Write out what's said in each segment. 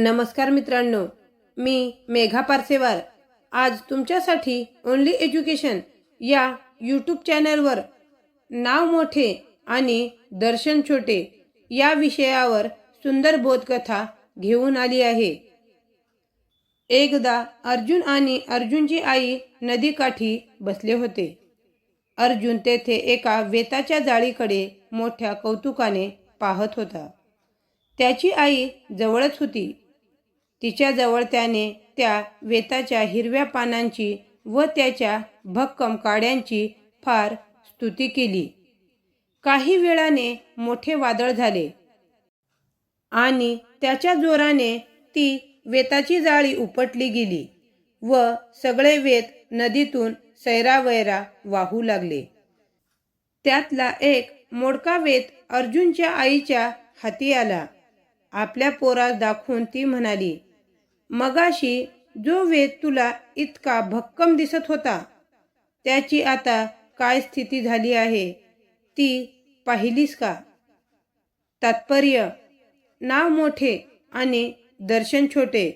नमस्कार मित्रांनो मी मेघा पारसेवार. आज तुमच्यासाठी ओनली एज्युकेशन या यूट्यूब चॅनलवर नाव मोठे आणि दर्शन छोटे या विषयावर सुंदर बोधकथा घेऊन आली आहे. एकदा अर्जुन आणि अर्जुनची आई नदीकाठी बसले होते. अर्जुन तेथे एका वेताच्या जाळीकडे मोठ्या कौतुकाने पाहत होता. त्याची आई जवळच होती. तिच्याजवळ त्याने त्या वेताच्या हिरव्या पानांची व त्याच्या भक्कम काड्यांची फार स्तुती केली. काही वेळाने मोठे वादळ झाले. आणि त्याच्या जोराने ती वेताची जाळी उपटली गेली व सगळे वेत नदीतून सैरावैरा वाहू लागले. त्यातला एक मोडका वेत अर्जुनच्या आईच्या हाती आला. आपल्या पोरास दाखवून ती म्हणाली मगाशी जो वेद तुला इतका भक्कम दिसत होता त्याची आता काय स्थिती झाली आहे ती पाहिलीस का? तात्पर्य नाव मोठे आणि दर्शन छोटे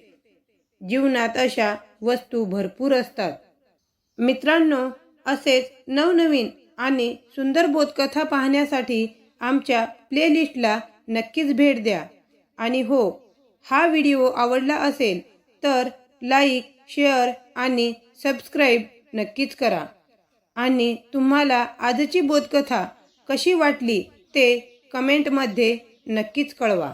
जीवनात अशा वस्तू भरपूर असतात. मित्रांनो असेच नवनवीन आणि सुंदर बोधकथा पाहण्यासाठी आमच्या प्लेलिस्टला नक्कीच भेट द्या. आणि हो हा व्हिडिओ आवडला असेल तर लाईक शेअर आणि सबस्क्राईब नक्कीच करा. आणि तुम्हाला आजची बोधकथा कशी वाटली ते कमेंटमध्ये नक्कीच कळवा.